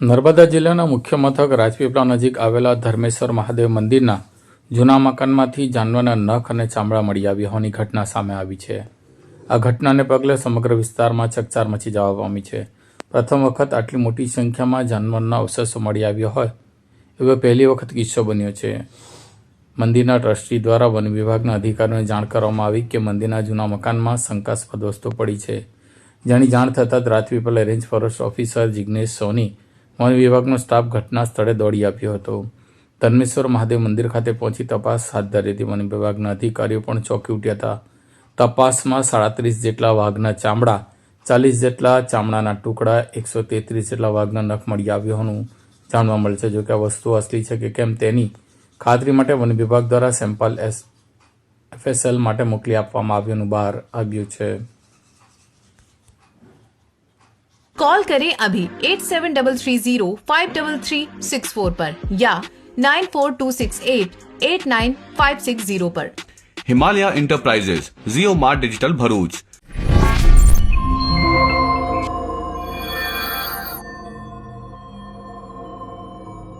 નર્મદા જિલ્લાના મુખ્ય મથક રાજપીપળા નજીક આવેલા ધર્મેશ્વર મહાદેવ મંદિરના જૂના મકાનમાંથી જાનવરના નખ અને ચામડા મળી આવ્યા હોવાની ઘટના સામે આવી છે. આ ઘટનાને પગલે સમગ્ર વિસ્તારમાં ચકચાર મચી જવા પામી છે. પ્રથમ વખત આટલી મોટી સંખ્યામાં જાનવરના અવશેષો મળી આવ્યા હોય એવો પહેલી વખત કિસ્સો બન્યો છે. મંદિરના ટ્રસ્ટી દ્વારા વન વિભાગના અધિકારીઓને જાણ કરવામાં આવી કે મંદિરના જૂના મકાનમાં શંકાસ્પદ વસ્તુ પડી છે. જેની જાણ થતાં જ Rajpipla range forest officer Jignesh Soni one વિભાગનો સ્ટાફ ઘટના સ્થળે દોડી આવ્યો હતો. ધર્મેશ્વર મહાદેવ મંદિર ખાતે પહોંચી તપાસ હાથ ધરી હતી. વન વિભાગના અધિકારીઓ પણ ચોંકી ઉઠ્યા હતા. તપાસમાં સાડત્રીસ જેટલા વાઘના ચામડા, ચાલીસ જેટલા ચામડાના ટુકડા, એકસો તેત્રીસ જેટલા વાઘના નખ મળી આવ્યો હોવાનું જાણવા મળશે. જો કે આ વસ્તુ અસલી છે કે કેમ તેની ખાતરી માટે વન વિભાગ દ્વારા સેમ્પલ એસ, એફએસએલ માટે મોકલી આપવામાં આવ્યાનું બહાર આવ્યું છે. कॉल करें अभी eight seven double three zero five double three six four पर या nine four two six eight eight nine five six zero पर Himalaya enterprises Jio mart digital Bharuch